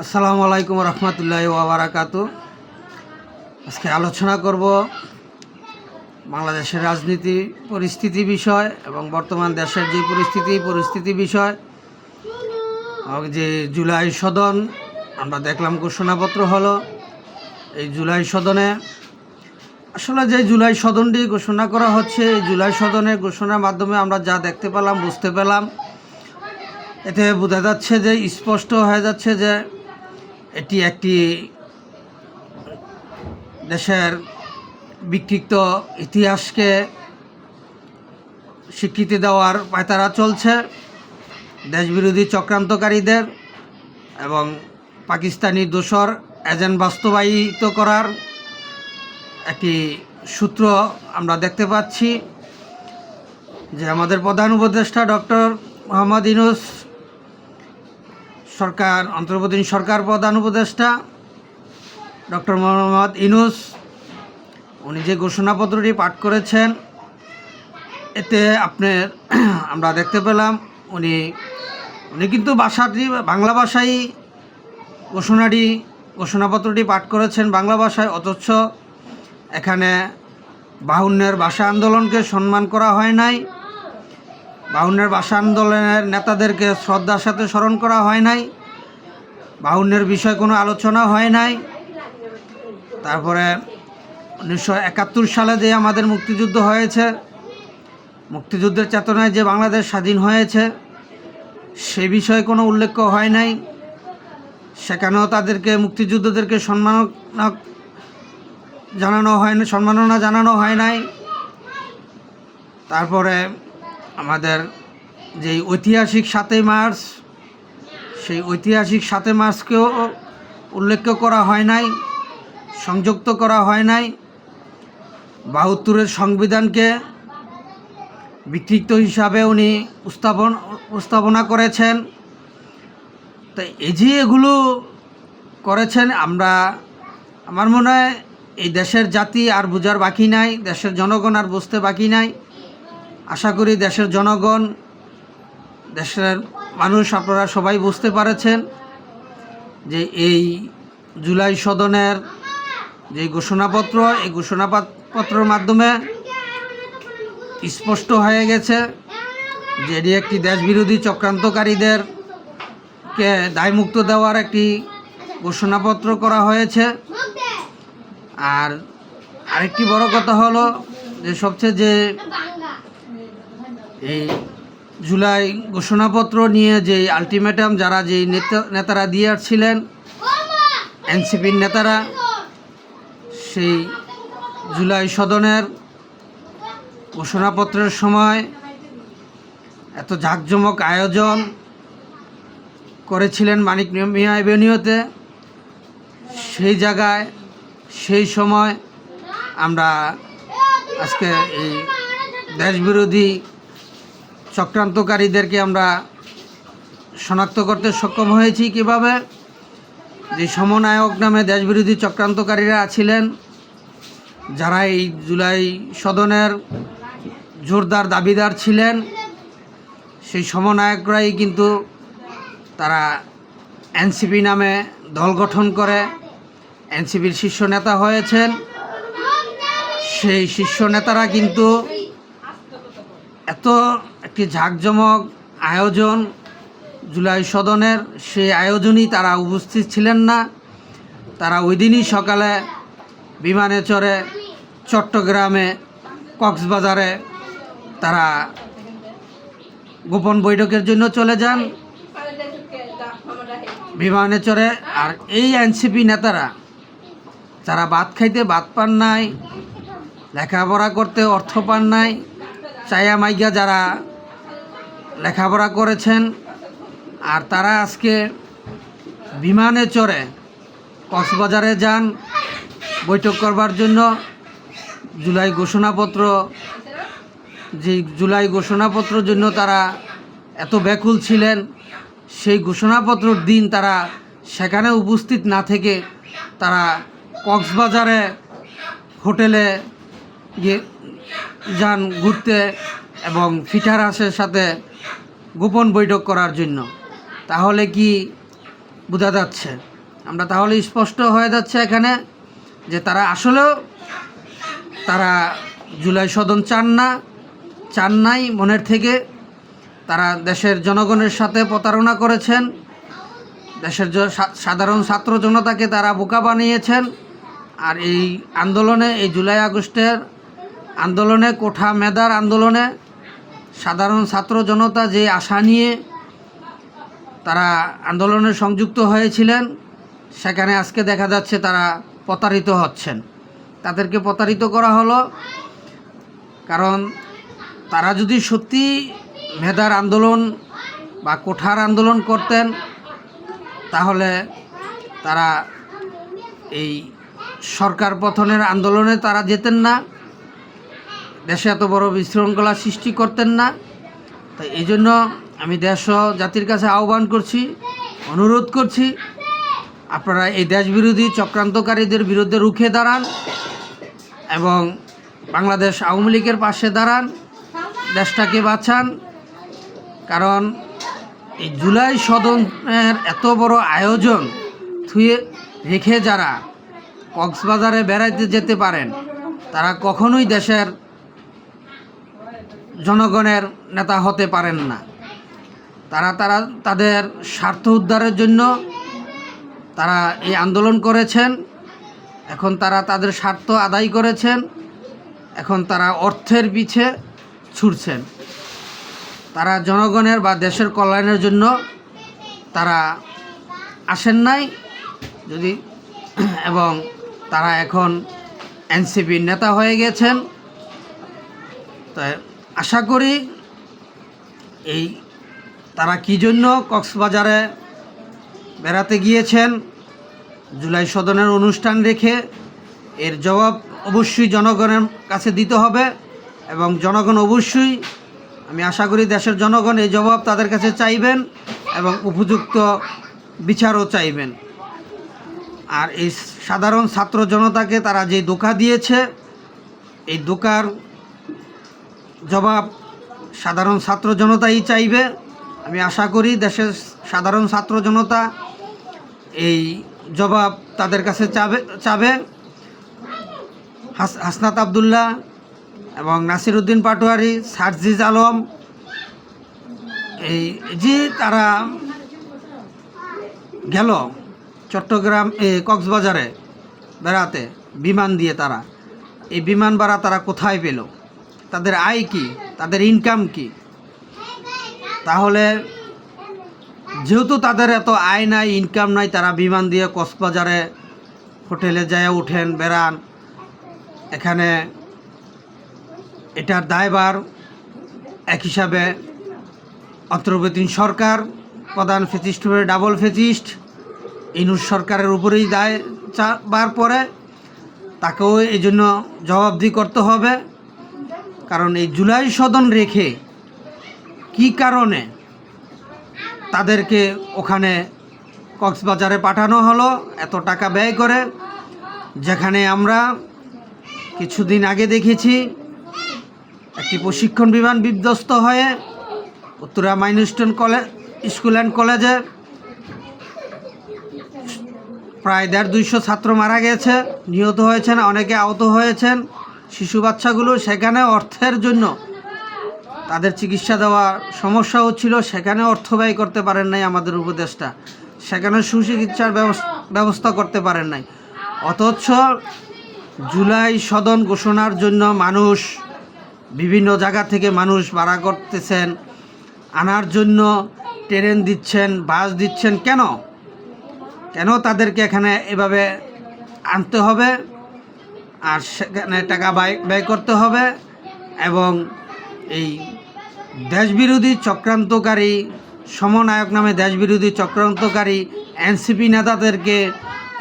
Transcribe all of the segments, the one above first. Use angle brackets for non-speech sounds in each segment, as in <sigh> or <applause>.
আসসালামু আলাইকুম রহমতুল্লাহ ওবরাকাতু আজকে আলোচনা করব বাংলাদেশের রাজনীতি, পরিস্থিতি বিষয় এবং বর্তমান দেশের যে পরিস্থিতি পরিস্থিতি বিষয়। যে জুলাই সদন, আমরা দেখলাম ঘোষণাপত্র হলো এই জুলাই সদনে। আসলে যে জুলাই সদনটি ঘোষণা করা হচ্ছে, এই জুলাই সদনের ঘোষণার মাধ্যমে আমরা যা দেখতে পেলাম, বুঝতে পেলাম। এতে বোঝা যাচ্ছে যে স্পষ্ট হয়ে যাচ্ছে যে এটি একটি দেশের বিকৃত ইতিহাসকে স্বীকৃতি দেওয়ার পায়তারা চলছে দেশবিরোধী চক্রান্তকারীদের এবং পাকিস্তানি দোসর এজেন্ট বাস্তবায়িত করার একটি সূত্র আমরা দেখতে পাচ্ছি যে আমাদের প্রধান উপদেষ্টা ডক্টর মোহাম্মদ ইনুস সরকার অন্তর্বর্তী সরকার প্রধান উপদেষ্টা ডক্টর মোহাম্মদ ইনুস উনি যে ঘোষণাপত্রটি পাঠ করেছেন, এতে আপনার <clears throat> আমরা দেখতে পেলাম, উনি উনি কিন্তু ভাষাটি, বাংলা ভাষায় ঘোষণাটি, ঘোষণাপত্রটি পাঠ করেছেন বাংলা ভাষায়, অথচ এখানে বাহুন্যের ভাষা আন্দোলনকে সম্মান করা হয় নাই। বাউন্নের ভাষা আন্দোলনের নেতাদেরকে শ্রদ্ধার সাথে স্মরণ করা হয় নাই। বাউন্নের বিষয়ে কোনো আলোচনা হয় নাই। তারপরে উনিশশো একাত্তর সালে যে আমাদের মুক্তিযুদ্ধ হয়েছে, মুক্তিযুদ্ধের চেতনায় যে বাংলাদেশ স্বাধীন হয়েছে, সে বিষয়ে কোনো উল্লেখ হয় নাই। সেখানেও তাদেরকে, মুক্তিযুদ্ধদেরকে সম্মান জানানো হয়, সম্মাননা জানানো হয় নাই। তারপরে আমাদের যেই ঐতিহাসিক সাতই মার্চ, সেই ঐতিহাসিক সাতই মার্চকেও উল্লেখ করা হয় নাই, সংযুক্ত করা হয় নাই। বাহাত্তরের সংবিধানকে বিকৃত হিসাবে উনি উপস্থাপন উপস্থাপনা করেছেন। তো এই যে এগুলো করেছেন, আমরা, আমার মনে হয় এই দেশের জাতি আর বোঝার বাকি নাই, দেশের জনগণ আর বুঝতে বাকি নাই। আশা করি দেশের জনগণ, দেশের মানুষ আপনারা সবাই বুঝতে পারেছেন যে এই জুলাই সদনের যে ঘোষণাপত্র, এই ঘোষণাপত্রের মাধ্যমে স্পষ্ট হয়ে গেছে যে এটি একটি দেশবিরোধী চক্রান্তকারীদেরকে দায়মুক্ত দেওয়ার একটি ঘোষণাপত্র করা হয়েছে। আর আরেকটি বড় কথা হলো যে সবচেয়ে যে এই জুলাই ঘোষণাপত্র নিয়ে যে আলটিমেটাম যারা যে নেতা, নেতারা দিয়ে আসছিলেন এনসিপির নেতারা, সেই জুলাই সদনের ঘোষণাপত্রের সময় এত জাঁকজমক আয়োজন করেছিলেন মানিক মিয়া এভিনিউতে। সেই জায়গায়, সেই সময় আমরা আজকে এই দেশবিরোধী চক্রান্তকারীদেরকে আমরা শনাক্ত করতে সক্ষম হয়েছি কীভাবে? যে সমনায়ক নামে দেশবিরোধী চক্রান্তকারীরা ছিলেন, যারা এই জুলাই সদনের জোরদার দাবিদার ছিলেন, সেই সমনায়করাই কিন্তু তারা এনসিপি নামে দল গঠন করে, এনসিপির শীর্ষ নেতা হয়েছেন। সেই শীর্ষ নেতারা কিন্তু এত একটি ঝাঁকজমক আয়োজন জুলাই সদনের। সেই আয়োজনই তারা উপস্থিত ছিলেন না। তারা ওই দিনই সকালে বিমানে চড়ে চট্টগ্রামে কক্সবাজারে তারা গোপন বৈঠকের জন্য চলে যান। বিমানে চড়ে আর এই এনসিপি নেতারা যারা ভাত খাইতে ভাত পান নাই, লেখাপড়া করতে অর্থ পান নাই, চায়া মাইগা যারা লেখাপড়া করেছেন আর তারা আজকে বিমানে চড়ে কক্সবাজারে যান। বৈঠক করবার জন্য জুলাই ঘোষণাপত্র যে জুলাই ঘোষণাপত্রের জন্য তারা এত ব্যাকুল ছিলেন, সেই ঘোষণাপত্রর দিন তারা সেখানে উপস্থিত না থেকে তারা কক্সবাজারে হোটেলে গিয়ে যান ঘুরতে এবং ফিটারাসের সাথে গোপন বৈঠক করার জন্য। তাহলে কি বোঝা যাচ্ছে? আমরা তাহলে স্পষ্ট হয়ে যাচ্ছে এখানে যে তারা আসলেও তারা জুলাই সদন চান না, চান নাই মনের থেকে। তারা দেশের জনগণের সাথে প্রতারণা করেছেন। দেশের সাধারণ ছাত্র জনতাকে তারা বোকা বানিয়েছেন। আর এই আন্দোলনে, এই জুলাই আগস্টের আন্দোলনে, কোঠা মেদার আন্দোলনে সাধারণ ছাত্র জনতা যে আশা নিয়ে তারা আন্দোলনে সংযুক্ত হয়েছিলেন, সেখানে আজকে দেখা যাচ্ছে তারা প্রতারিত হচ্ছেন। তাদেরকে প্রতারিত করা হলো কারণ তারা যদি সত্যি মেধার আন্দোলন বা কোঠার আন্দোলন করতেন, তাহলে তারা এই সরকার পথনের আন্দোলনে তারা যেতেন না। দেশে এত বড় বিশৃঙ্খলা সৃষ্টি করতেন না। তাই এই জন্য আমি দেশ জাতির কাছে আহ্বান করছি, অনুরোধ করছি, আপনারা এই দেশবিরোধী চক্রান্তকারীদের বিরুদ্ধে রুখে দাঁড়ান এবং বাংলাদেশ আওয়ামী লীগের পাশে দাঁড়ান, দেশটাকে বাঁচান। কারণ এই জুলাই সদনের এত বড় আয়োজন থুয়ে রেখে যারা কক্সবাজারে বেড়াইতে যেতে পারেন, তারা কখনোই দেশের জনগণের নেতা হতে পারেন না। তারা তারা তাদের স্বার্থ উদ্ধারের জন্য তারা এই আন্দোলন করেছেন। এখন তারা তাদের স্বার্থ আদায় করেছেন। এখন তারা অর্থের পিছে ছুটছেন। তারা জনগণের বা দেশের কল্যাণের জন্য তারা আসেন নাই। যদি, এবং তারা এখন এনসিপির নেতা হয়ে গেছেন। তাই আশা করি এই তারা কী জন্য কক্সবাজারে বেড়াতে গিয়েছেন, জুলাই সদনের অনুষ্ঠান রেখে এর জবাব অবশ্যই জনগণের কাছে দিতে হবে এবং জনগণ অবশ্যই, আমি আশা করি দেশের জনগণ এই জবাব তাদের কাছে চাইবেন এবং উপযুক্ত বিচারও চাইবেন। আর এই সাধারণ ছাত্র জনতাকে তারা যে দোকা দিয়েছে, এই ধোকার জবাব, সাধারণ ছাত্র জনতাই চাইবে। আমি আশা করি দেশের সাধারণ ছাত্র জনতা এই জবাব তাদের কাছে চাবে চাবে। হাসনাত আবদুল্লাহ এবং নাসির উদ্দিন পাটোয়ারি, সার্জিজ আলম, এই যে তারা গেল চট্টগ্রাম কক্সবাজারে বেড়াতে, বিমান দিয়ে তারা। এই বিমান ভাড়া তারা কোথায় পেল? তাদের আয় কি? তাদের ইনকাম কি? তাহলে যেহেতু তাদের এত আয় নাই ইনকাম নাই, তারা বিমান দিয়ে কক্সবাজারে হোটেলে যায় উঠেন, বেড়ান। এখানে এটার দায়বার এক হিসাবে অন্তর্বর্তী সরকার, প্রধান ফেসিস্ট হয়ে ডাবল ফেসিস্ট, ইনুস সরকারের উপরেই দায় চাবার পরে তাকেও এই জন্য জবাবদি করতে হবে। কারণ এই জুলাই সদন রেখে কি কারণে তাদেরকে ওখানে কক্সবাজারে পাঠানো হলো, এত টাকা ব্যয় করে, যেখানে আমরা কিছুদিন আগে দেখেছি একটি প্রশিক্ষণ বিমান বিধ্বস্ত হয়ে Uttara Milestone college school and কলেজে প্রায় দেড় দুইশো ছাত্র মারা গেছে, নিহত হয়েছেন, অনেকে আহত হয়েছেন। শিশু বাচ্চাগুলো সেখানে অর্থের জন্য তাদের চিকিৎসা দেওয়া সমস্যা হচ্ছিল সেখানে অর্থ ব্যয় করতে পারেন নাই আমাদের উপদেষ্টা। সেখানে সুচিকিৎসার ব্যবস- ব্যবস্থা করতে পারেন নাই। অথচ জুলাই সদন ঘোষণার জন্য মানুষ, বিভিন্ন জায়গা থেকে মানুষ ভাড়া করতেছেন, আনার জন্য ট্রেন দিচ্ছেন, বাস দিচ্ছেন। কেন? কেন তাদেরকে এখানে এভাবে আনতে হবে? আর সেখানে টাকা ব্যয় ব্যয় করতে হবে এবং এই দেশবিরোধী চক্রান্তকারী সমনায়ক নামে দেশবিরোধী চক্রান্তকারী এনসিপি নেতাদেরকে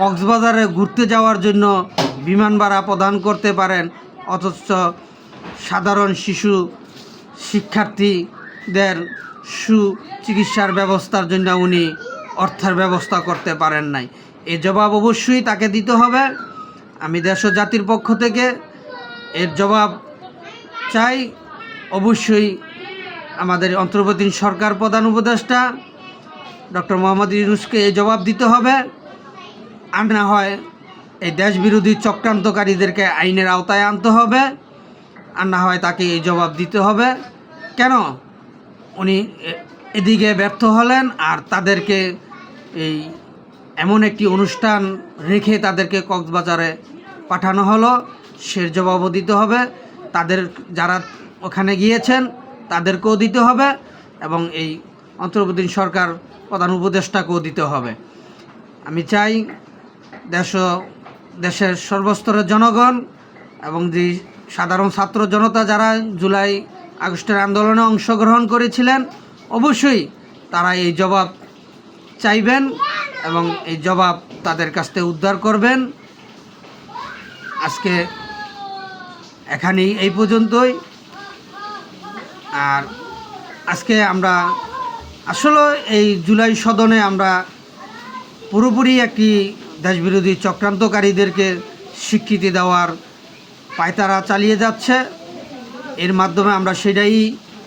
কক্সবাজারে ঘুরতে যাওয়ার জন্য বিমান ভাড়া প্রদান করতে পারেন, অথচ সাধারণ শিশু শিক্ষার্থীদের সুচিকিৎসার ব্যবস্থার জন্য উনি অর্থের ব্যবস্থা করতে পারেন নাই। এ জবাব অবশ্যই তাকে দিতে হবে। আমি দেশ জাতির পক্ষ থেকে এর জবাব চাই। অবশ্যই আমাদের অন্তর্বর্তী সরকার প্রধান উপদেষ্টা ডক্টর মোহাম্মদ ইউনুসকে এই জবাব দিতে হবে। আর না হয় এই দেশ বিরোধী চক্রান্তকারীদেরকে আইনের আওতায় আনতে হবে। আর না হয় তাকে এই জবাব দিতে হবে। কেন? উনি এদিকে ব্যর্থ হলেন আর তাদেরকে এই এমন একটি অনুষ্ঠান রেখে তাদেরকে কক্সবাজারে পাঠানো হলো। সে জবাবও দিতে হবে। তাদের যারা ওখানে গিয়েছেন, তাদেরকেও দিতে হবে এবং এই অন্তর্বর্তী সরকার প্রধান উপদেষ্টাকেও দিতে হবে। আমি চাই দেশ দেশের সর্বস্তরের জনগণ এবং যে সাধারণ ছাত্র জনতা যারা জুলাই আগস্টের আন্দোলনে অংশগ্রহণ করেছিলেন, অবশ্যই তারা এই জবাব চাইবেন। এবং এই জবাব তাদের কাছ থেকে উদ্ধার করবেন। আজকে এখানেই এই পর্যন্তই। আর আজকে আমরা আসলে এই জুলাই সদনে আমরা পুরোপুরি একটি দেশবিরোধী চক্রান্তকারীদেরকে স্বীকৃতি দেওয়ার পায়তারা চালিয়ে যাচ্ছে। এর মাধ্যমে আমরা সেটাই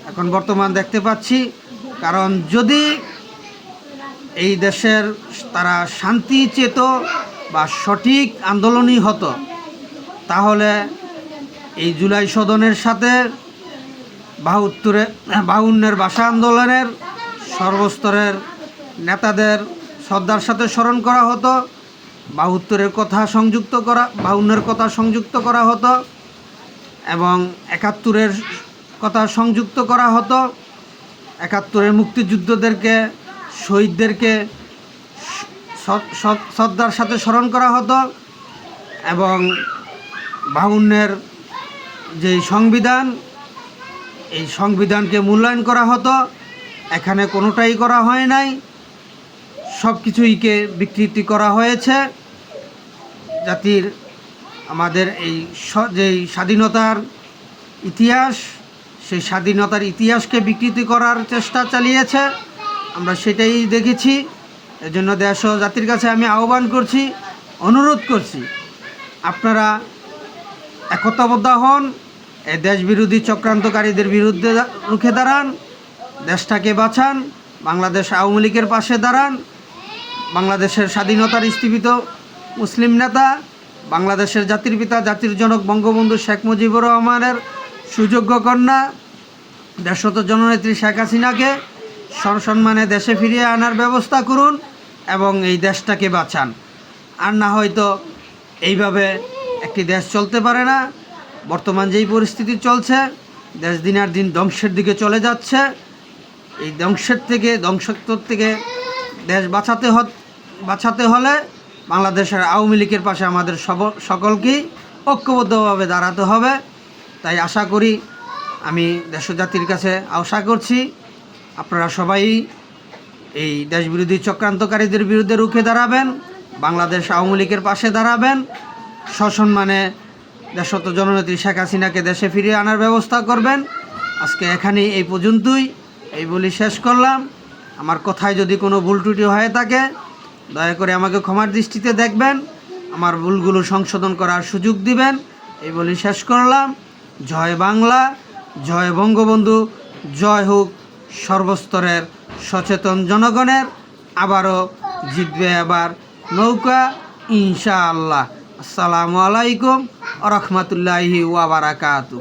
এখন বর্তমান দেখতে পাচ্ছি। কারণ যদি এই দেশের তারা শান্তি চেত বা সঠিক আন্দোলনই হতো। তাহলে এই জুলাই সদনের সাথে বাহাত্তরে, বাউন্নের ভাষা আন্দোলনের সর্বস্তরের নেতাদের শ্রদ্ধার সাথে স্মরণ করা হতো। বাহাত্তরের কথা সংযুক্ত করা, বাউন্নের কথা সংযুক্ত করা হতো এবং একাত্তরের কথা সংযুক্ত করা হতো। একাত্তরের মুক্তিযুদ্ধদেরকে শহীদদেরকে শ্রদ্ধার সাথে স্মরণ করা হতো এবং বাউন্নের যে সংবিধান, এই সংবিধানকে মূল্যায়ন করা হতো। এখানে কোনোটাই করা হয় নাই। সব কিছুইকে বিকৃতি করা হয়েছে। জাতির আমাদের এই যেই স্বাধীনতার ইতিহাস, সেই স্বাধীনতার ইতিহাসকে বিকৃতি করার চেষ্টা চালিয়েছে। আমরা সেটাই দেখেছি। এজন্য দেশ জাতির কাছে আমি আহ্বান করছি, অনুরোধ করছি, আপনারা একতাবদ্ধ হন, এই দেশ বিরোধী চক্রান্তকারীদের বিরুদ্ধে রুখে দাঁড়ান, দেশটাকে বাঁচান, বাংলাদেশ আওয়ামী লীগের পাশে দাঁড়ান, বাংলাদেশের স্বাধীনতার স্থীপিত মুসলিম নেতা, বাংলাদেশের জাতির পিতা, জাতির জনক বঙ্গবন্ধু শেখ মুজিবুর রহমানের সুযোগ্য কন্যা, দেশত জননেত্রী শেখ হাসিনাকে সসম্মানে দেশে ফিরিয়ে আনার ব্যবস্থা করুন এবং এই দেশটাকে বাঁচান। আর না হয়তো এইভাবে একটি দেশ চলতে পারে না। বর্তমান যেই পরিস্থিতি চলছে, দেশ দিনের দিন ধ্বংসের দিকে চলে যাচ্ছে। এই ধ্বংসের থেকে, ধ্বংসত্বর থেকে দেশ বাঁচাতে হ বাঁচাতে হলে বাংলাদেশের আওয়ামী লীগের পাশে আমাদের সব, সকলকেই ঐক্যবদ্ধভাবে দাঁড়াতে হবে। তাই আশা করি আমি দেশজাতির কাছে আশা করছি। আপনারা সবাই এই দেশবিরোধী চক্রান্তকারীদের বিরুদ্ধে রুখে দাঁড়াবেন, বাংলাদেশ আওয়ামী লীগের পাশে দাঁড়াবেন, সসম্মানে দেশত জননেত্রী শেখ হাসিনাকে দেশে ফিরিয়ে আনার ব্যবস্থা করবেন। আজকে এখানেই এই পর্যন্তই, এই বলি শেষ করলাম। আমার কথায় যদি কোনো ভুল ত্রুটি হয়ে থাকে, দয়া করে আমাকে ক্ষমার দৃষ্টিতে দেখবেন, আমার ভুলগুলো সংশোধন করার সুযোগ দিবেন। এই বলি শেষ করলাম। জয় বাংলা, জয় বঙ্গবন্ধু, জয় হোক সর্বস্তরের সচেতন জনগণের আবারও জিতবে আবার নৌকা ইনশাআল্লাহ। আসসালামু আলাইকুম রহমতুল্লাহি ওয়াবারাকাতু